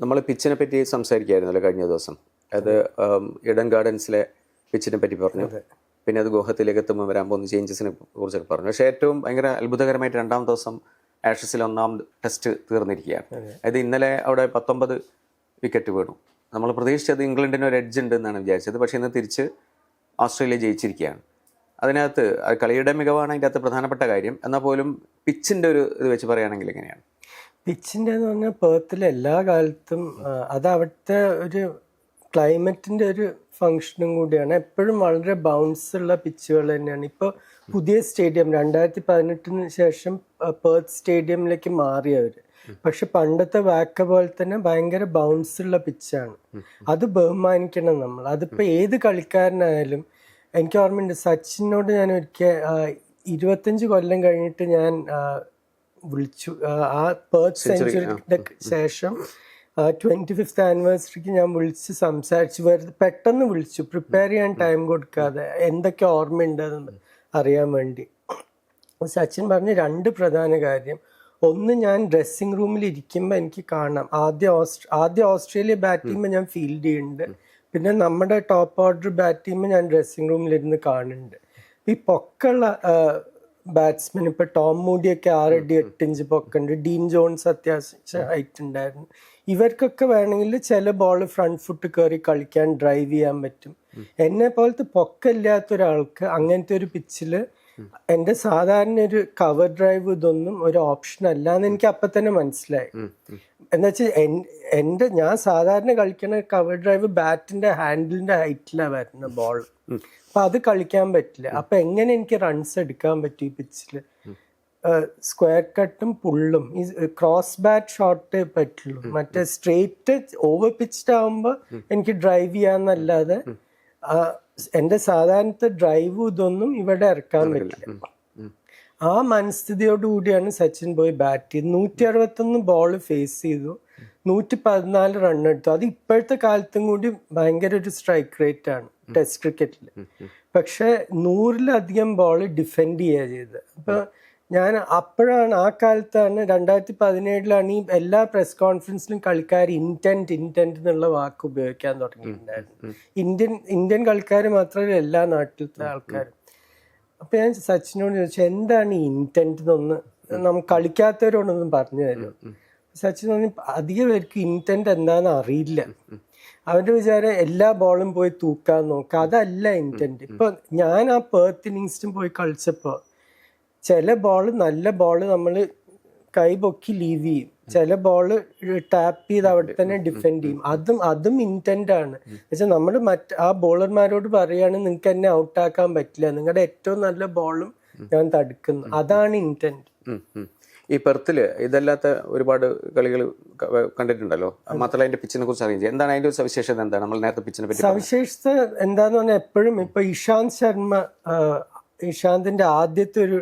നമ്മൾ പിച്ചിനെ പറ്റി സംസാരിക്കായിരുന്നല്ലോ കഴിഞ്ഞ ദിവസം. അത് ഇടൻ ഇഡൻ ഗാർഡൻസിലെ പിച്ചിനെ പറ്റി പറഞ്ഞു. പിന്നെ അത് ഗുഹത്തിലേക്ക് എത്തുമ്പോൾ വരാൻ പോകുന്ന ചേഞ്ചസിനെ കുറിച്ചൊക്കെ പറഞ്ഞു. പക്ഷേ ഏറ്റവും ഭയങ്കര അത്ഭുതകരമായിട്ട് രണ്ടാം ദിവസം ആഷസിൽ ഒന്നാം ടെസ്റ്റ് തീർന്നിരിക്കുകയാണ്. അതായത് ഇന്നലെ അവിടെ പത്തൊമ്പത് വിക്കറ്റ് വീണു. നമ്മൾ പ്രതീക്ഷിച്ചത് ഇംഗ്ലണ്ടിന് ഒരു എഡ്ജ് ഉണ്ട് എന്നാണ് വിചാരിച്ചത്. പക്ഷേ ഇന്ന് തിരിച്ച് ഓസ്ട്രേലിയ ജയിച്ചിരിക്കുകയാണ്. അതിനകത്ത് അത് കളിയുടെ മികവാണ് അതിന്റെ അകത്ത് പ്രധാനപ്പെട്ട കാര്യം. എന്നാൽ പോലും പിച്ചിന്റെ ഒരു ഇത് വെച്ച് പറയുകയാണെങ്കിൽ എങ്ങനെയാണ്? പിച്ചിന്റെ എന്ന് പറഞ്ഞാൽ പേർത്തിൽ എല്ലാ കാലത്തും അത് അവിടുത്തെ ഒരു ക്ലൈമറ്റിന്റെ ഒരു ഫങ്ഷനും കൂടിയാണ്. എപ്പോഴും വളരെ ബൗൺസ് ഉള്ള പിച്ചുകൾ തന്നെയാണ്. ഇപ്പോൾ പുതിയ സ്റ്റേഡിയം രണ്ടായിരത്തി പതിനെട്ടിന് ശേഷം പേർത്ത് സ്റ്റേഡിയമിലേക്ക് മാറി അവർ പക്ഷെ പണ്ടത്തെ വാക്ക പോലെ തന്നെ ഭയങ്കര ബൗൺസ് ഉള്ള പിച്ചാണ് അത് ബഹുമാനിക്കണം നമ്മൾ. അതിപ്പോൾ ഏത് കളിക്കാരനായാലും എനിക്ക് ഓർമ്മയുണ്ട് സച്ചിനോട് ഞാൻ ഒരിക്കൽ ഇരുപത്തഞ്ച് കൊല്ലം കഴിഞ്ഞിട്ട് ഞാൻ വിളിച്ചു. ആ, പേർത്ത് സെഞ്ചുറിയുടെ ശേഷം ട്വന്റി ഫിഫ്ത്ത് ആനിവേഴ്സറിക്ക് ഞാൻ വിളിച്ച് സംസാരിച്ച്. വെറുതെ പെട്ടെന്ന് വിളിച്ചു. പ്രിപ്പയർ ചെയ്യാൻ ടൈം കൊടുക്കാതെ. എന്തൊക്കെ ഓർമ്മയുണ്ടെന്ന് അറിയാൻ വേണ്ടി. സച്ചിൻ പറഞ്ഞ രണ്ട് പ്രധാന കാര്യം. ഒന്ന് ഞാൻ ഡ്രസ്സിംഗ് റൂമിൽ ഇരിക്കുമ്പോൾ എനിക്ക് കാണാം. ആദ്യ ഓസ്ട്രേ ആദ്യം ഓസ്ട്രേലിയ ബാറ്റ് ചെയ്യുമ്പോൾ ഞാൻ ഫീൽഡ് ചെയ്യുന്നുണ്ട്. പിന്നെ നമ്മുടെ ടോപ്പ് ഓർഡർ ബാറ്റ് ചെയ്യുമ്പോൾ ഞാൻ ഡ്രസ്സിംഗ് റൂമിലിരുന്ന് കാണുന്നുണ്ട്. ഈ പൊക്കമുള്ള ബാറ്റ്സ്മാൻ ഇപ്പൊ ടോം മൂഡിയൊക്കെ ആറടി എട്ട് ഇഞ്ച് പൊക്കുണ്ട് ഡീൻ ജോൺസ് അത്യാവശ്യം ഹൈറ്റ് ഉണ്ടായിരുന്നു ഇവർക്കൊക്കെ വേണമെങ്കിൽ ചില ബോൾ ഫ്രണ്ട് ഫുട്ട് കയറി കളിക്കാൻ ഡ്രൈവ് ചെയ്യാൻ പറ്റും. എന്നെ പോലത്തെ പൊക്കമില്ലാത്ത ഒരാൾക്ക് അങ്ങനത്തെ ഒരു പിച്ചിൽ എന്റെ സാധാരണ ഒരു കവർ ഡ്രൈവ് ഇതൊന്നും ഒരു ഓപ്ഷൻ അല്ല എന്ന് എനിക്ക് അപ്പൊ തന്നെ മനസ്സിലായി. എന്നുവെച്ചാൽ വെച്ചാൽ എന്റെ ഞാൻ സാധാരണ കളിക്കുന്ന കവർ ഡ്രൈവ് ബാറ്റിന്റെ ഹാൻഡിലിന്റെ ഹൈറ്റിലാണ് വരുന്ന ബോൾ അപ്പൊ അത് കളിക്കാൻ പറ്റില്ല. അപ്പൊ എങ്ങനെ എനിക്ക് റൺസ് എടുക്കാൻ പറ്റും ഈ പിച്ചിൽ സ്ക്വയർ കട്ടും പുള്ളും ഈ ക്രോസ് ബാറ്റ് ഷോട്ട് പറ്റുള്ളൂ. മറ്റേ സ്ട്രെയിറ്റ് ഓവർ പിച്ച്ഡ് ആവുമ്പോ എനിക്ക് ഡ്രൈവ് ചെയ്യാന്നല്ലാതെ എന്റെ സാധാരണത്തെ ഡ്രൈവ് ഇതൊന്നും ഇവിടെ ഇറക്കാൻ പറ്റില്ല. ആ മനസ്ഥിതിയോടുകൂടിയാണ് സച്ചിൻ പോയി ബാറ്റ് ചെയ്ത് നൂറ്റി അറുപത്തൊന്ന് ബോൾ ഫേസ് ചെയ്തു. നൂറ്റി പതിനാല് റൺ എടുത്തു. അത് ഇപ്പോഴത്തെ കാലത്തും കൂടി ഭയങ്കര ഒരു സ്ട്രൈക്ക് റേറ്റ് ആണ് ടെസ്റ്റ് ക്രിക്കറ്റിൽ പക്ഷെ നൂറിലധികം ബോൾ ഡിഫെൻഡ് ചെയ്യുക ചെയ്തത്. അപ്പോൾ ഞാൻ അപ്പോഴാണ് ആ കാലത്താണ് രണ്ടായിരത്തി പതിനേഴിലാണ് ഈ എല്ലാ പ്രസ് കോൺഫറൻസിലും കളിക്കാർ ഇന്റന്റ് ഇന്റന്റ് എന്നുള്ള വാക്ക് ഉപയോഗിക്കാൻ തുടങ്ങിയിട്ടുണ്ടായിരുന്നു ഇന്ത്യൻ ഇന്ത്യൻ കളിക്കാർ മാത്രമല്ല എല്ലാ നാട്ടിലത്തെ ആൾക്കാരും. അപ്പൊ ഞാൻ സച്ചിനോട് ചോദിച്ചു എന്താണ് ഈ ഇന്റന്റ് എന്നൊന്ന് നമുക്ക് കളിക്കാത്തവരോടൊന്നും പറഞ്ഞു തരും സച്ചിൻ പറഞ്ഞു അധികം പേർക്ക് ഇന്റന്റ് എന്താണെന്ന് അറിയില്ല. അവന്റെ വിചാരം എല്ലാ ബോളും പോയി തൂക്കാൻ നോക്കുക അതല്ല ഇന്റന്റ് ഇപ്പോൾ ഞാൻ ആ പേർത്ത് ഇന്നിങ്സിനും പോയി കളിച്ചപ്പോൾ ചില ബോൾ നല്ല ബോൾ നമ്മൾ കൈ പൊക്കി ലീവ് ചെയ്യും. ചില ബോൾ ടാപ്പ് ചെയ്ത് അവിടെ തന്നെ ഡിഫെൻഡ് ചെയ്യും. അതും അതും ഇന്റന്റ് ആണ്. വെച്ചാൽ നമ്മൾ മറ്റ് ആ ബോളർമാരോട് പറയുകയാണ് നിങ്ങൾക്ക് എന്നെ ഔട്ടാക്കാൻ പറ്റില്ല. നിങ്ങളുടെ ഏറ്റവും നല്ല ബോളും ഞാൻ തടുക്കുന്നു. അതാണ് ഉം. ഈ പെർത്തിൽ ഇതല്ലാത്ത ഒരുപാട് കളികൾ കണ്ടിട്ടുണ്ടല്ലോ. മാത്രമല്ല അതിന്റെ പിച്ചിനെ കുറിച്ച് അറിയിച്ചു എന്താണ് അതിന്റെ ഒരു സവിശേഷത എന്താണ്? നമ്മൾ നേരത്തെ പിച്ചിനെ പറ്റി സവിശേഷത എന്താന്ന് പറഞ്ഞാൽ എപ്പോഴും ഇപ്പൊ ഇഷാന്ത് ശർമ്മ ഇഷാന്തിന്റെ ആദ്യത്തെ ഒരു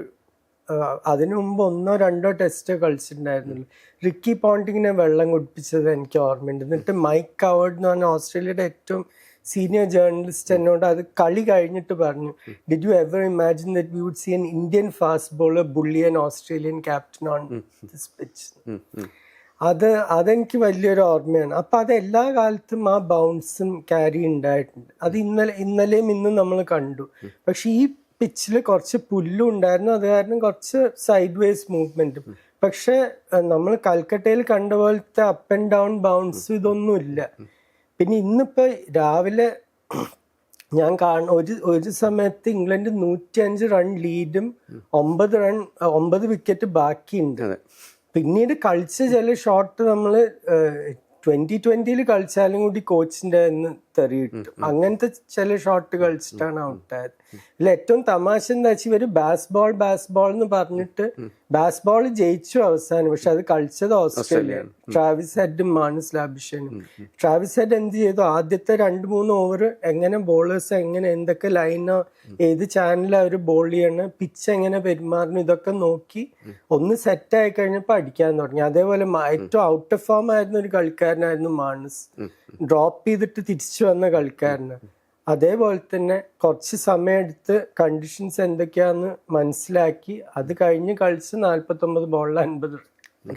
അതിനു മുമ്പ് ഒന്നോ രണ്ടോ ടെസ്റ്റ് കളിച്ചിട്ടുണ്ടായിരുന്നുള്ളൂ. റിക്കി പോണ്ടിങ്ങിനെ വെള്ളം കുടിപ്പിച്ചത് എനിക്ക് ഓർമ്മയുണ്ട്. എന്നിട്ട് മൈക്ക് കവേർഡ് എന്ന് പറഞ്ഞ ഓസ്ട്രേലിയയുടെ ഏറ്റവും സീനിയർ ജേർണലിസ്റ്റ് എന്നോട് അത് കളി കഴിഞ്ഞിട്ട് പറഞ്ഞു. Did you ever imagine that we would see an Indian fast bowler bullying Australian captain on this pitch. അത് അതെനിക്ക് വലിയൊരു ഓർമ്മയാണ്. അപ്പം അത് എല്ലാ കാലത്തും ആ ബൗൺസും ക്യാരി ഉണ്ടായിട്ടുണ്ട്. അത് ഇന്നലെ ഇന്നലെയും ഇന്നും നമ്മൾ കണ്ടു. പക്ഷെ ഈ പിച്ചിൽ കുറച്ച് പുല്ലും ഉണ്ടായിരുന്നു. അത് കാരണം കുറച്ച് സൈഡ് വേസ് മൂവ്മെന്റും പക്ഷെ നമ്മൾ കൽക്കട്ടയിൽ കണ്ട പോലത്തെ അപ്പ് ആൻഡ് ഡൗൺ ബൗൺസ് ഇതൊന്നും ഇല്ല പിന്നെ ഇന്നിപ്പോൾ രാവിലെ ഞാൻ കാണ ഒരു ഒരു സമയത്ത് ഇംഗ്ലണ്ട് നൂറ്റി അഞ്ച് റൺ ലീഡും ഒമ്പത് റൺ ഒമ്പത് വിക്കറ്റ് ബാക്കിയുണ്ട്. പിന്നീട് കളിച്ച ചില ഷോട്ട് നമ്മൾ ട്വന്റി ട്വന്റിയിൽ കളിച്ചാലും കൂടി കോച്ചിന്റെ തെറി കിട്ടും അങ്ങനത്തെ ചില ഷോട്ട് കളിച്ചിട്ടാണ് ഔട്ടായത് ഇതിൽ ഏറ്റവും തമാശ എന്താ വെച്ചാൽ ഇവർ ബാസ് ബോൾ ബാസ് ബോൾ എന്ന് പറഞ്ഞിട്ട് ബാസ് ബോൾ ജയിച്ചു അവസാനം. പക്ഷെ അത് കളിച്ചത് ഓസ്ട്രേലിയ ട്രാവിസ് ഹെഡും മാനസ് ലാബിഷനും. ട്രാവിസ് ഹെഡ് എന്ത് ചെയ്തു? ആദ്യത്തെ രണ്ട് മൂന്ന് ഓവർ എങ്ങനെ ബോളേഴ്സ് എങ്ങനെ എന്തൊക്കെ ലൈനോ ഏത് ചാനലിൽ അവർ ബോൾ ചെയ്യണം പിച്ച് എങ്ങനെ പെരുമാറണം ഇതൊക്കെ നോക്കി ഒന്ന് സെറ്റ് ആയി കഴിഞ്ഞപ്പോൾ അടിക്കാൻ തുടങ്ങി. അതേപോലെ ഏറ്റവും ഔട്ട് ഓഫ് ഫോം ആയിരുന്ന ഒരു കളിക്കാരനായിരുന്നു മാനസ്. ഡ്രോപ്പ് ചെയ്തിട്ട് തിരിച്ചു വന്ന കളിക്കാരന്. അതേപോലെ തന്നെ കുറച്ച് സമയമെടുത്ത് കണ്ടീഷൻസ് എന്തൊക്കെയാന്ന് മനസ്സിലാക്കി അത് കഴിഞ്ഞ് കളിച്ച് നാല്പത്തൊമ്പത് ബോളിൽ അൻപത്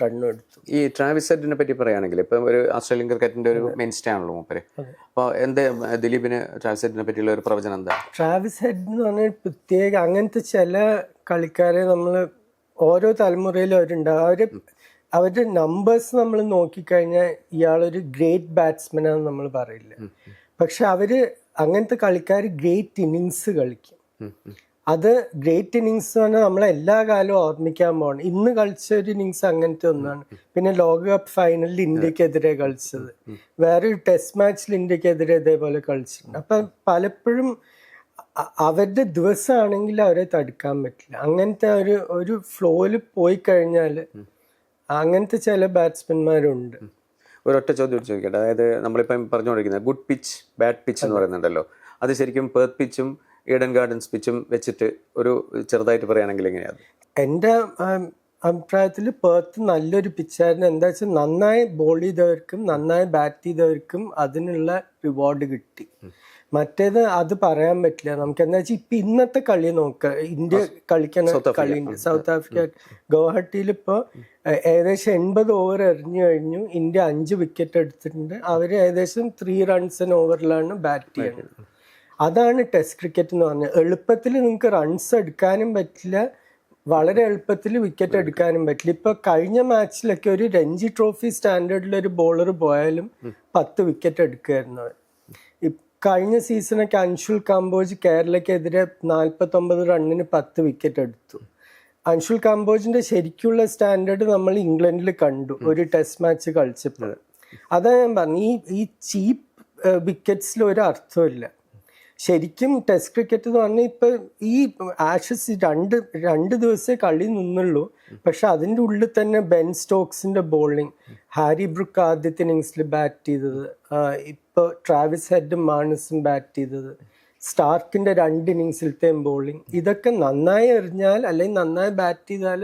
റണ്ണും എടുത്തു. ഈ ട്രാവിസ് ഹെഡിനെ പറ്റി പറയുകയാണെങ്കിൽ ഇപ്പം ഒരു ഓസ്ട്രേലിയൻ ക്രിക്കറ്റിന്റെ ഒരു മെയിൻ സ്റ്റേ ആണല്ലോ മൂപ്പര്. അപ്പോൾ എന്ത് ദിലീപിന് ട്രാവിസ് ഹെഡിനെ പറ്റിയുള്ള ഒരു പ്രവചനം എന്താ? ട്രാവിസ് ഹെഡ് എന്ന് പറഞ്ഞാൽ പ്രത്യേക അങ്ങനത്തെ ചില കളിക്കാരെ നമ്മൾ ഓരോ തലമുറയിലും അവരുണ്ടാവും അവർ അവരുടെ നമ്പേഴ്സ് നമ്മൾ നോക്കിക്കഴിഞ്ഞാൽ ഇയാളൊരു ഗ്രേറ്റ് ബാറ്റ്സ്മാൻ ആണെന്ന് നമ്മൾ പറയില്ല. പക്ഷെ അവർ അങ്ങനത്തെ കളിക്കാർ ഗ്രേറ്റ് ഇന്നിങ്സ് കളിക്കും. അത് ഗ്രേറ്റ് ഇന്നിങ്സ് പറഞ്ഞാൽ നമ്മൾ എല്ലാ കാലവും ഓർമ്മിക്കാൻ പോകണം ഇന്ന് കളിച്ച ഒരു ഇന്നിങ്സ് അങ്ങനത്തെ ഒന്നാണ്. പിന്നെ ലോകകപ്പ് ഫൈനലിൽ ഇന്ത്യക്കെതിരെ കളിച്ചത്. വേറൊരു ടെസ്റ്റ് മാച്ചിൽ ഇന്ത്യക്കെതിരെ ഇതേപോലെ കളിച്ചിട്ടുണ്ട്. അപ്പം പലപ്പോഴും അവരുടെ ദിവസമാണെങ്കിൽ അവരെ തടുക്കാൻ പറ്റില്ല. അങ്ങനത്തെ ഒരു ഒരു ഫ്ലോയിൽ പോയി കഴിഞ്ഞാൽ അങ്ങനത്തെ ചില ബാറ്റ്സ്മാൻമാരുണ്ട് ഒരൊറ്റ ചോദ്യം ചോദിക്കട്ടെ. അതായത് നമ്മളിപ്പം പറഞ്ഞുകൊണ്ടിരിക്കുന്നത് ഗുഡ് പിച്ച് ബാഡ് പിച്ച് എന്ന് പറയുന്നുണ്ടല്ലോ. അത് ശരിക്കും പേർത്ത് പിച്ചും ഈഡൻ ഗാർഡൻസ് പിച്ചും വെച്ചിട്ട് ഒരു ചെറുതായിട്ട് പറയുകയാണെങ്കിൽ എങ്ങനെയാണ് എന്റെ അഭിപ്രായത്തിൽ പേർത്ത് നല്ലൊരു പിച്ചായിരുന്നു എന്താ വെച്ചാൽ നന്നായി ബോൾ ചെയ്തവർക്കും നന്നായി ബാറ്റ് ചെയ്തവർക്കും അതിനുള്ള റിവാർഡ് കിട്ടി. മറ്റേത് അത് പറയാൻ പറ്റില്ല. നമുക്ക് എന്താ വെച്ചാൽ ഇപ്പൊ ഇന്നത്തെ കളി നോക്ക. ഇന്ത്യ കളിക്കുന്ന കളിയുണ്ട്. സൗത്ത് ആഫ്രിക്ക ഗുവാഹട്ടിയിൽ ഇപ്പോൾ ഏകദേശം എൺപത് ഓവർ എറിഞ്ഞു കഴിഞ്ഞു. ഇന്ത്യ അഞ്ച് വിക്കറ്റ് എടുത്തിട്ടുണ്ട്. അവർ ഏകദേശം ത്രീ റൺസിന് ഓവറിലാണ് ബാറ്റ് ചെയ്യുന്നത് അതാണ് ടെസ്റ്റ് ക്രിക്കറ്റ് എന്ന് പറഞ്ഞത്. എളുപ്പത്തിൽ നിങ്ങൾക്ക് റൺസ് എടുക്കാനും പറ്റില്ല. വളരെ എളുപ്പത്തിൽ വിക്കറ്റ് എടുക്കാനും പറ്റില്ല. ഇപ്പൊ കഴിഞ്ഞ മാച്ചിലൊക്കെ ഒരു രഞ്ജി ട്രോഫി സ്റ്റാൻഡേർഡിൽ ഒരു ബോളർ പോയാലും പത്ത് വിക്കറ്റ് എടുക്കുമായിരുന്നു കഴിഞ്ഞ സീസണൊക്കെ അൻഷുൽ കാംബോജ് കേരളക്കെതിരെ നാൽപ്പത്തൊമ്പത് റണ്ണിന് പത്ത് വിക്കറ്റ് എടുത്തു. അൻഷുൽ കാംബോജിന്റെ ശരിക്കുള്ള സ്റ്റാൻഡേർഡ് നമ്മൾ ഇംഗ്ലണ്ടിൽ കണ്ടു. ഒരു ടെസ്റ്റ് മാച്ച് കളിച്ചപ്പോൾ. അതാ ഞാൻ പറഞ്ഞു ഈ ഈ ചീപ്പ് വിക്കറ്റ്സിൽ ഒരു അർത്ഥമില്ല ശരിക്കും ടെസ്റ്റ് ക്രിക്കറ്റ് എന്ന് പറഞ്ഞാൽ ഇപ്പൊ ഈ ആഷസ് രണ്ട് രണ്ട് ദിവസമേ കളി നിന്നുള്ളൂ. പക്ഷെ അതിന്റെ ഉള്ളിൽ തന്നെ ബെൻ സ്റ്റോക്സിന്റെ ബോളിംഗ് ഹാരി ബ്രുക്ക് ആദ്യത്തെ ഇന്നിങ്സിൽ ബാറ്റ് ചെയ്തത് ഇപ്പോൾ ഇപ്പൊ ട്രാവിസ് ഹെഡും മാണസും ബാറ്റ് ചെയ്തത് സ്റ്റാർക്കിന്റെ രണ്ട് ഇന്നിങ്സിലത്തെയും ബോളിംഗ് ഇതൊക്കെ നന്നായി എറിഞ്ഞാൽ അല്ലെങ്കിൽ നന്നായി ബാറ്റ് ചെയ്താൽ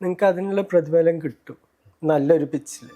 നിങ്ങൾക്ക് അതിനുള്ള പ്രതിഫലം കിട്ടും. നല്ലൊരു പിച്ചിൽ